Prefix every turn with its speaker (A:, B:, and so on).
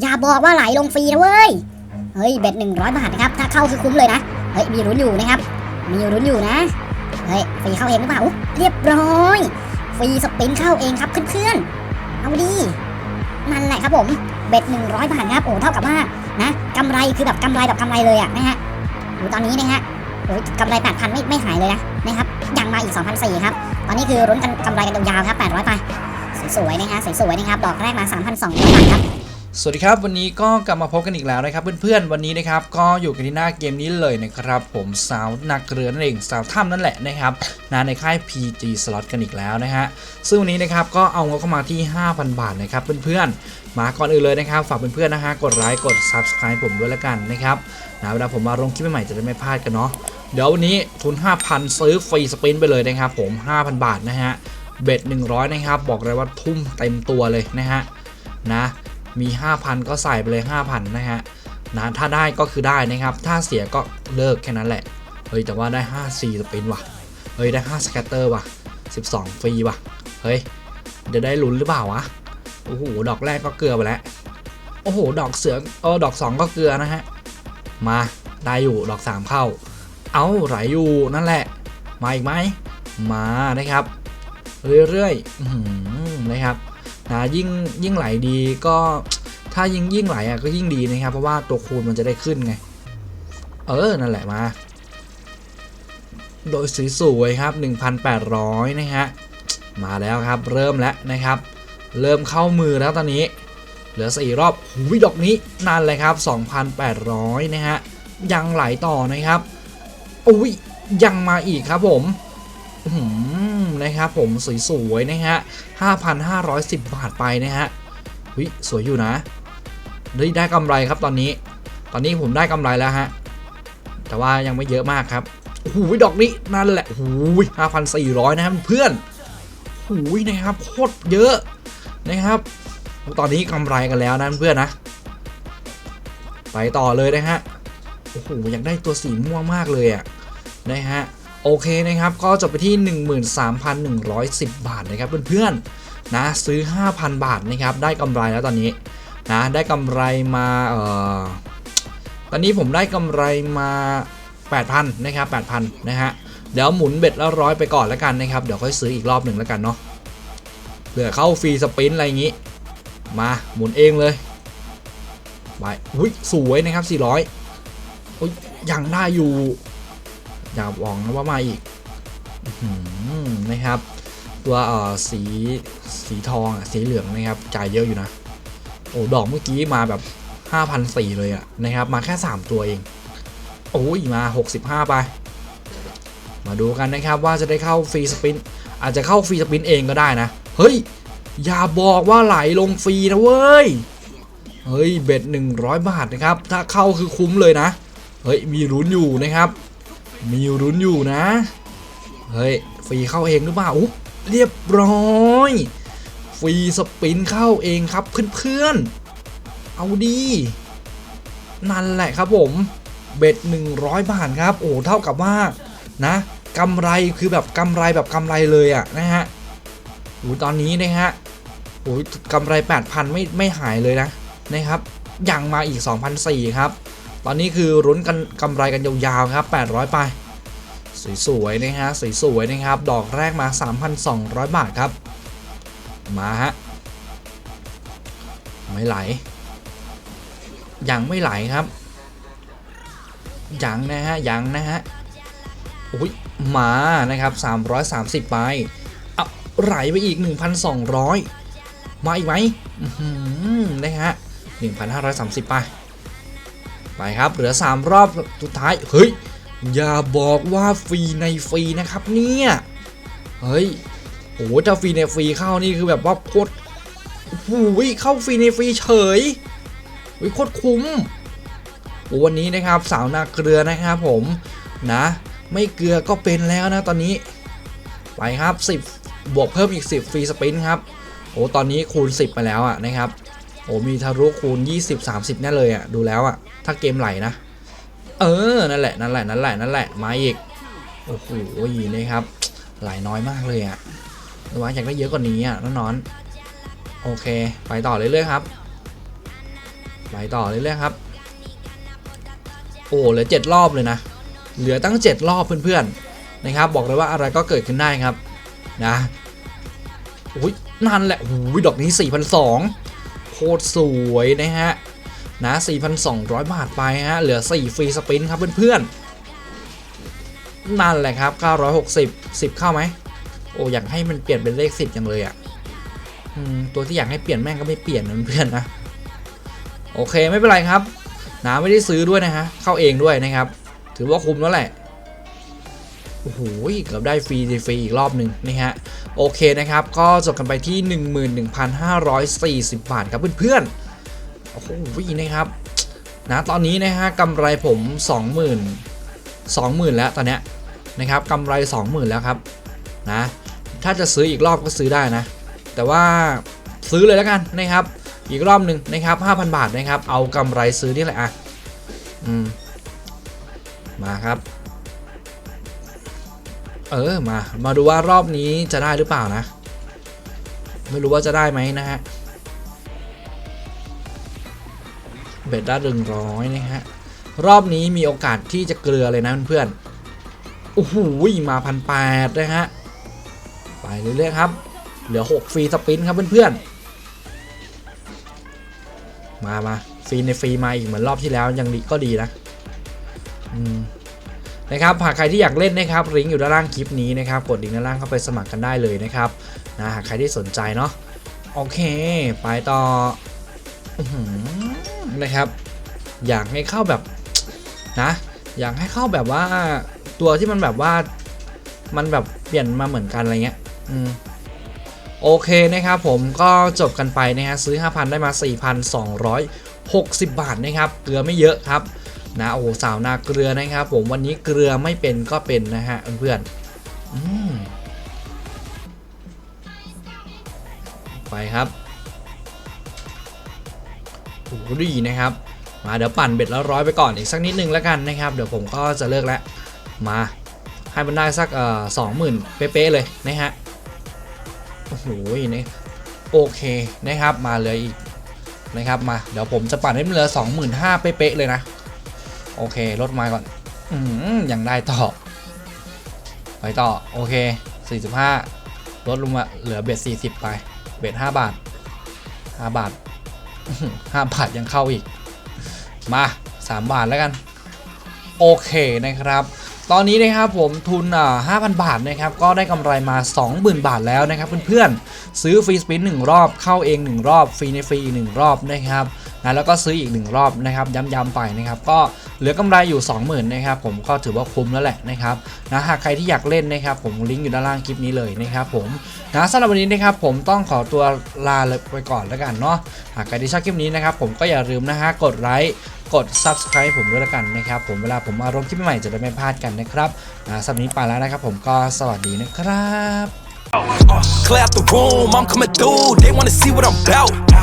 A: อย่าบอกว่าไหลลงฟรีนะเว้ย เฮ้ยเบ็ดหนึ่งร้อยบาทนะครับ ถ้าเข้าคือคุ้มเลยนะ เฮ้ยมีรุ้นอยู่นะครับ มีรุ้นอยู่นะ เฮ้ยฟรีเข้าเองหรือเปล่าอุ๊ยเรียบร้อย ฟรีสปินเข้าเองครับเพื่อนๆ เอาดี นั่นแหละครับผมเบ็ดหนึ่งร้อยบาทครับ โอ้เท่ากับว่านะกำไรคือแบบกำไรแบบกำไรเลยอะนะฮะดูตอนนี้นะฮะโอ้ยกำไรแปดพันไม่ไม่หายเลยนะนะครับยังมาอีก2 0 0 4ครับ ตอนนี้คือรุ้นกันกำไรกันยาวๆครับ800ไปสวยๆนะฮะสวยๆนะครับ ดอกแรกมา3,200บาทครับ
B: สวัสดีครับ วันนี้ก็กลับมาพบกันอีกแล้วนะครับเพื่อนๆวันนี้นะครับก็อยู่กันที่หน้าเกมนี้เลยนะครับผมสาวนักเรือนั่นเองสาวถ้ำนั่นแหละนะครับนะในค่าย PG Slot กันอีกแล้วนะฮะซึ่งวันนี้นะครับก็เอางบเข้ามาที่ 5,000 บาทนะครับเพื่อนๆมาก่อนอื่นเลยนะครับฝากเพื่อนๆนะฮะกดไลค์กด Subscribe ผมด้วยละกันนะครับนะเวลาผมมาลงคลิปใหม่ๆจะได้ไม่พลาดกันเนาะเดี๋ยววันนี้ทุน 5,000 ซื้อฟรีสปินไปเลยนะครับผม 5,000 บาทนะฮะเบ็ด100 นะครับบอกเลยว่าทุ่มเต็มตัวเลยนะฮะนะ มี 5,000 ก็ใส่ไปเลย 5,000 นะฮะนะถ้าได้ก็คือได้นะครับ ถ้าเสียก็เลิกแค่นั้นแหละ เฮ้ยแต่ว่าได้5 4สปินว่ะ เฮ้ยได้5สแกตเตอร์ว่ะ 12 ฟรีว่ะ เฮ้ยจะได้ลุ้นหรือเปล่าวะ โอ้โหดอกแรกก็เกลือไปแล้ว โอ้โหดอกเสือเออดอก 2 ก็เกลือนะฮะ มาได้อยู่ดอก 3 เข้า เอาไหลอยู่นั่นแหละ มาอีกไหม มานะครับ เรื่อยๆนะครับ นะยิ่งยิ่งไหลดีก็ถ้ายิ่งยิ่งไหลอะก็ยิ่งดีนะครับ เพราะว่าตัวคูณมันจะได้ขึ้นไง เออ นั่นแหละมา โดยสีสวยๆครับ 1,800 นะฮะ มาแล้วครับ เริ่มแล้วนะครับ เริ่มเข้ามือแล้วตอนนี้ เหลือ4รอบหุยดอกนี้นั่นเลยครับ 2,800 นะฮะ ยังไหลต่อนะครับอุ้ยยังมาอีกครับผมอื้อหือ นะครับผมสวยๆนะฮะ5,510 บาทไปนะฮะวิสวยอยู่นะได้ได้กำไรครับตอนนี้ ตอนนี้ผมได้กำไรแล้วฮะแต่ว่ายังไม่เยอะมากครับโอ้โหดอกนี้นั่นแหละโอ้โห5,400 นะครับเพื่อนโอ้โหนะครับโคตรเยอะนะครับ ตอนนี้กำไรกันแล้วนะเพื่อนนะ ไปต่อเลยนะฮะโอ้โหอยากได้ตัวสีม่วงมากเลยอะนะฮะ โอเคนะครับ ก็จบไปที่ 13,110 บาทนะครับเพื่อนๆนะซื้อ 5,000 บาทนะครับได้กำไรแล้วตอนนี้นะได้กำไรมาเอ่อตอนนี้ผมได้กำไรมา 8,000นะครับ8,000นะฮะเดี๋ยวหมุนเบ็ดละร้อยไปก่อนแล้วกันนะครับเดี๋ยวค่อยซื้ออีกรอบหนึ่งแล้วกันเนาะเผื่อเข้าฟรีสปรินต์อะไรอย่างงี้ มาหมุนเองเลยไปอุ้ยสวยนะครับ 400อุ้ยยังได้อยู่ อย่าหวังนะว่ามาอีกอนะครับ ตัวเอ่อสีสีทองอะสีเหลืองนะครับ จ่ายเยอะอยู่นะ โอ้ดอกเมื่อกี้มาแบบ5,400เลยอะนะครับ มาแค่ 3 ตัวเอง โอ้ยมา 65 ไป มาดูกันนะครับว่าจะได้เข้าฟรีสปิน อาจจะเข้าฟรีสปินเองก็ได้นะ เฮ้ย อย่าบอกว่าไหลลงฟรีนะเว้ย เฮ้ย เบ็ด100 บาทนะครับ ถ้าเข้าคือคุ้มเลยนะ เฮ้ย มีลุ้นอยู่นะครับ มีรุ้นอยู่นะ เฮ้ยฟรีเข้าเองหรือเปล่าอุ๊บเรียบร้อยฟรีสปินเข้าเองครับเพื่อนๆเอาดี นั่นแหละครับผมเบ็ด100 บาทครับ โอ้เท่ากับว่านะกำไรคือแบบกำไรแบบกำไรเลยอะนะฮะโอ้ตอนนี้นะฮะโอ้กำไร 8,000 ไม่ไม่หายเลยนะนะครับยังมาอีก2,400ครับ ตอนนี้คือรุ้นกันกำไรกันยาวๆครับ 800 ไป สวยๆนะฮะสวยๆนะครับ ดอกแรกมา 3,200 บาทครับ มาฮะ ไม่ไหล ยังไม่ไหลครับ ยังนะฮะ ยังนะฮะอุ้ยมานะครับ 330 ไปเอาไหลไปอีก 1,200 มาอีกไหมอื้อหือนะฮะ 1,530 ไป ไปครับ เหลือ 3 รอบสุดท้าย เฮ้ย อย่าบอกว่าฟรีในฟรีนะครับเนี่ย เฮ้ยโอ้โหถ้าฟรีในฟรีเข้านี่คือแบบว่าโคตรโอ้โหเข้าฟรีในฟรีเฉยโอ้ยโคตรคุ้มวันนี้นะครับสาวนาเกลือนะครับผมนะ ไม่เกลือก็เป็นแล้วนะตอนนี้ไปครับ 10 บวกเพิ่มอีก 10 ฟรีสปินครับโอ้ตอนนี้คูณ 10 ไปแล้วอะนะครับ โอ้มีทะลุคูณ 20 30แน่เลยอะดูแล้วอะถ้าเกมไหลนะ เออ นั่นแหละ นั่นแหละ นั่นแหละ นั่นแหละ มาอีก โอ้โหนี่ครับ ไหลน้อยมากเลยอะหรือว่าอยากได้เยอะกว่านี้อะน้อนอนโอเค ไปต่อเรื่อยๆครับ ไปต่อเรื่อยๆครับ โอ้เหลือเจ็ดรอบเลยนะ เหลือตั้ง7รอบเพื่อนๆ นะครับ บอกเลยว่าอะไรก็เกิดขึ้นได้ครับ นะ อุ้ยนั่นแหละอุ้ยดอกนี้4,200 ตรสวยนะฮะนะ4,200 บาทไปฮะ เหลือ 4 ฟรีสปินครับเพื่อนๆ นั่นแหละครับ 960 10 เข้าไหม โอ้อยากให้มันเปลี่ยนเป็นเลข 10จังเลยอะ่ะอืมตัวที่อยากให้เปลี่ยนแม่งก็ไม่เปลี่ยนนะเพื่อนๆนะ โอเคไม่เป็นไรครับนาไม่ได้ซื้อด้วยนะฮะ เข้าเองด้วยนะครับ ถือว่าคุ้มแล้วแหละ โอ้โหเกือบได้ฟรีฟรีอีกรอบหนึ่งนะฮะ โอเคนะครับ ก็จบกันไปที่ 11,540 บาทครับเพื่อนๆ โอ้โหนะครับนะตอนนี้นะฮะกำไรผม 20,000 20,000 แล้วตอนเนี้ยนะครับกำไร 20,000 แล้วครับนะถ้าจะซื้ออีกรอบก็ซื้อได้นะ แต่ว่าซื้อเลยแล้วกันนะครับ อีกรอบหนึ่งนะครับ 5,000 บาทนะครับ เอากำไรซื้อนี่แหละอะอืมมาครับ เออมา มาดูว่ารอบนี้จะได้หรือเปล่านะ ไม่รู้ว่าจะได้ไหมนะฮะ เบ็ดได้หนึ่งร้อยนะฮะ รอบนี้มีโอกาสที่จะเกลือเลยนะเพื่อนๆโอ้โหมาพันแปดนะฮะ ไปเรื่อยๆครับ เหลือ6ฟรีสปินครับเพื่อนๆ มามาฟรีในฟรีมาอีกเหมือนรอบที่แล้วยังดีก็ดีนะ อืม นะครับหากใครที่อยากเล่นนะครับลิงก์อยู่ด้านล่างคลิปนี้นะครับกดลิงก์ด้านล่างเข้าไปสมัครกันได้เลยนะครับนะหากใครที่สนใจเนาะโอเค ไปต่อนะครับ อยากให้เข้าแบบนะ อยากให้เข้าแบบว่าตัวที่มันแบบว่ามันแบบเปลี่ยนมาเหมือนกันอะไรเงี้ยอืมโอเคนะครับผมก็จบกันไปนะฮะซื้อ 5,000 ได้มา 4,260 บาทนะครับ เกลือไม่เยอะครับ นะโอ้สาวนาเกลือนะครับ ผมวันนี้เกลือไม่เป็นก็เป็นนะฮะเพื่อนอไปครับโอ้ดีนะครับ มาเดี๋ยวปั่นเบ็ดแล้วร้อยไปก่อนอีกสักนิดนึงแล้วกันนะครับ เดี๋ยวผมก็จะเลิกแล้วมาให้มันได้สักเอ่อสองหมื่นเป๊ะๆเลยนะฮะโอ้โหนี่โอเคนะครับมาเลยอีกนะครับมาเดี๋ยวผมจะปั่นให้มันเหลือ25,000เป๊ะๆเลยนะ โอเคลดมาก่อน อืมยังได้ต่อ ไปต่อ โอเค 45 ลดลงมาเหลือเบ็ด40 ไป เบ็ด5บาท 5 บาท 5 บาทยังเข้าอีก มา 3 บาทแล้วกัน โอเคนะครับตอนนี้นะครับผมทุนอ่า5,000 บาทนะครับก็ได้กำไรมา 20,000 บาทแล้วนะครับเพื่อนๆซื้อฟรีสปิน1รอบเข้าเอง 1 รอบฟรีในฟรีอีก1รอบนะครับ นะแล้วก็ซื้ออีก 1 รอบนะครับย้ำๆไปนะครับก็เหลือกำไรอยู่ 20,000นะครับผมก็ถือว่าคุ้มแล้วแหละนะครับนะหากใครที่อยากเล่นนะครับผมลิงก์อยู่ด้านล่างคลิปนี้เลยนะครับผมนะสำหรับวันนี้นะครับผมต้องขอตัวลาไปก่อนแล้วกันเนาะหากใครที่ชอบคลิปนี้นะครับผมก็อย่าลืมนะฮะกดไลค์กด subscribe ผมด้วยละกันนะครับผมเวลาผมมาลงคลิปใหม่จะได้ไม่พลาดกันนะครับนะสำหรับวันนี้ไปแล้วนะครับผมก็สวัสดีนะครับ
C: clear out the room, I'm coming through. They wanna see what I'm about.